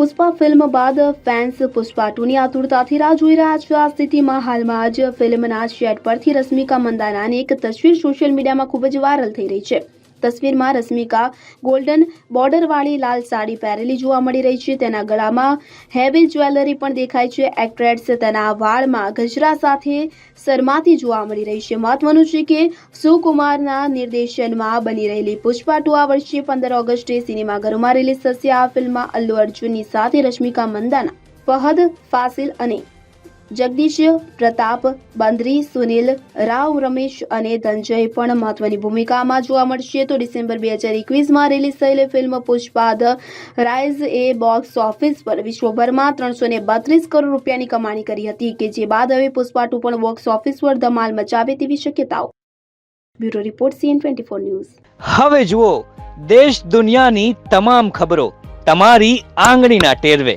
Pushpa film બાદ fans Pushpa ટુની આતુરતાથી રાહ જોઈ રહ્યા છે. આ સ્થિતિમાં હાલમાં જ ફિલ્મના સેટ પરથી રશ્મિકા મંદાનાની એક તસવીર સોશિયલ મીડિયામાં ખૂબ જ વાયરલ થઈ રહી છે. તસવીરમાં રશ્મિકા ગોલ્ડન બોર્ડરવાળી લાલ સાડી પહેરેલી જોવા મળી રહી છે. તેના ગળામાં હેવી જ્વેલરી પણ દેખાય છે. એક્ટ્રેસ તેના વાળમાં ગજરા સાથે શરમાતી જોવા મળી રહી છે. મહત્વનું છે કે સુકુમારના નિર્દેશનમાં બની રહેલી પુષ્પા ટુ આ વર્ષે પંદર ઓગસ્ટે સિનેમાઘરોમાં રિલીઝ થશે. આ ફિલ્મમાં અલ્લુ અર્જુનની સાથે રશ્મિકા મંદાના, ફહદ, ફાસિલ અને જગદીશ, પ્રતાપ, બંદરી, સુનિલ, રાવ, રમેશ અને ધનજય પણ મહત્વની ભૂમિકામાં જોવા મળશે. તો ડિસેમ્બર બે હજાર એકવીસમાં રિલીઝ થયેલી ફિલ્મ પુષ્પા ધ રાઇઝ એ બોક્સ ઓફિસ પર વિશ્વભરમાં ત્રણસો ને બત્રીસ કરોડ રૂપિયાની કમાણી કરી હતી કે જે બાદ હવે પુષ્પા ટુ પણ બોક્સ ઓફિસ પર ધમાલ મચાવે તેવી શક્યતાઓ. Bureau report CN twenty four news. હવે જુઓ, દેશ દુનિયાની તમામ ખબરો તમારી આંગળીના ટેરવે.